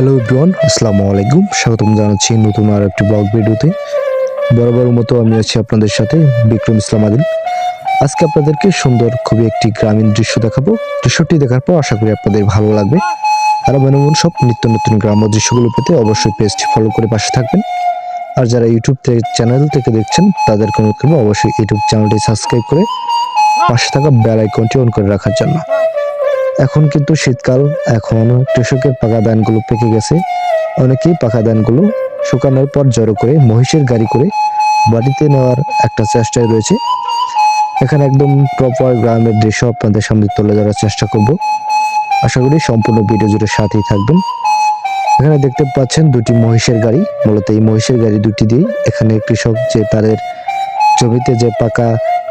Hello everyone আসসালামু আলাইকুম। স্বাগতম জানাচ্ছি নতুন আর একটি ব্লগ ভিডিওতে। বরাবর মতো আমি আছি আপনাদের সাথে বিক্রম ইসলাম আদিল। আজকে আপনাদেরকে সুন্দর, খুবই একটি গ্রামীণ দৃশ্য দেখাবো। দৃশ্যটি দেখার পর আশা করি আপনাদের ভালো লাগবে। আর এমন সব নিত্য নতুন গ্রাম্য দৃশ্যগুলো পেতে অবশ্যই পেজটি ফলো করে পাশে থাকবেন। আর যারা ইউটিউব থেকে চ্যানেল থেকে দেখছেন অনুরোধ করব অবশ্যই ইউটিউব চ্যানেলটি সাবস্ক্রাইব করে পাশে থাকা বেল আইকনটি অন করে রাখার জন্য। এখন কিন্তু শীতকাল, এখন কৃষকের পাকা ধানগুলো পেকে গেছে। অনেকেই পাকা ধানগুলো শুকানোর পর জড়ো করে মহিষের গাড়ি করে বাড়িতে নেওয়ার একটা চেষ্টায় রয়েছে। এখানে একদম প্রপার গ্রামের দৃশ্য আপনাদের সামনে তুলে ধরার চেষ্টা করব। আশা করি সম্পূর্ণ ভিডিও জুড়ে সাথেই থাকবেন। এখানে দেখতে পাচ্ছেন দুটি মহিষের গাড়ি, মূলত এই মহিষের গাড়ি দুটি দিয়েই এখানে কৃষক যে তাদের জমিতে যে পাকা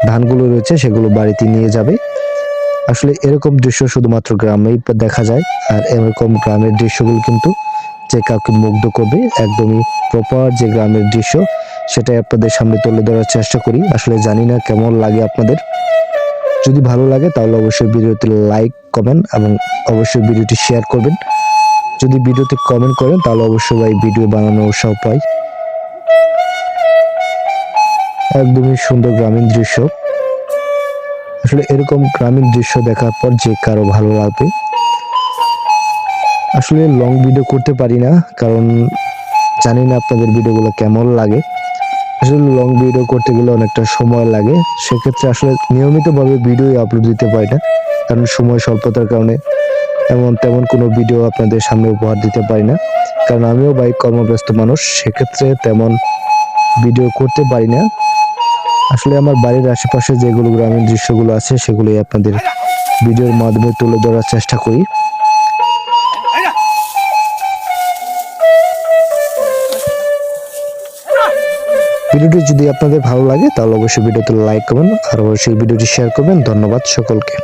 ধানগুলো রয়েছে সেগুলো বাড়িতে নিয়ে যাবে। আসলে এরকম দৃশ্য শুধুমাত্র গ্রামেই দেখা যায়, আর এরকম গ্রামের দৃশ্যগুলো কিন্তু যে কাউকে মুগ্ধ করবে, একদমই প্রপার যে গ্রামের দৃশ্য, সেটাই আপনাদের সামনে তুলে ধরার চেষ্টা করি। আসলে জানি না কেমন লাগে আপনাদের। যদি ভালো লাগে তাহলে অবশ্যই ভিডিওতে লাইক কমেন্ট এবং অবশ্যই ভিডিওটি শেয়ার করবেন। যদি ভিডিওতে কমেন্ট করেন তাহলে অবশ্যই ভাই ভিডিও বানানোর উৎসাহ পাই একদমই সুন্দর গ্রামীণ দৃশ্য। আসলে এরকম গ্রামীণ দৃশ্য দেখার পর যে কারও ভালো লাগবে, আসলে লং ভিডিও করতে পারি না, কারণ জানি না আপনাদের ভিডিওগুলো কেমন লাগে। আসলে লং ভিডিও করতে গেলে অনেকটা সময় লাগে, সেক্ষেত্রে আসলে নিয়মিতভাবে ভিডিও আপলোড দিতে পারি না, কারণ সময় স্বল্পতার কারণে এমন তেমন কোনো ভিডিও আপনাদের সামনে উপহার দিতে পারি না, কারণ আমিও বাইক কর্মব্যস্ত মানুষ, সেক্ষেত্রে তেমন ভিডিও করতে পারি না। আসলে আমার বাড়ির আশেপাশে যেগুলো গ্রামীণ দৃশ্যগুলো আছে, সেগুলোই আপনাদের ভিডিওর মাধ্যমে তুলে ধরার চেষ্টা করি। ভিডিওটি যদি আপনাদের ভালো লাগে, তাহলে অবশ্যই ভিডিওতে লাইক করবেন, আর অবশ্যই ভিডিওটি শেয়ার করবেন। ধন্যবাদ সকলকে।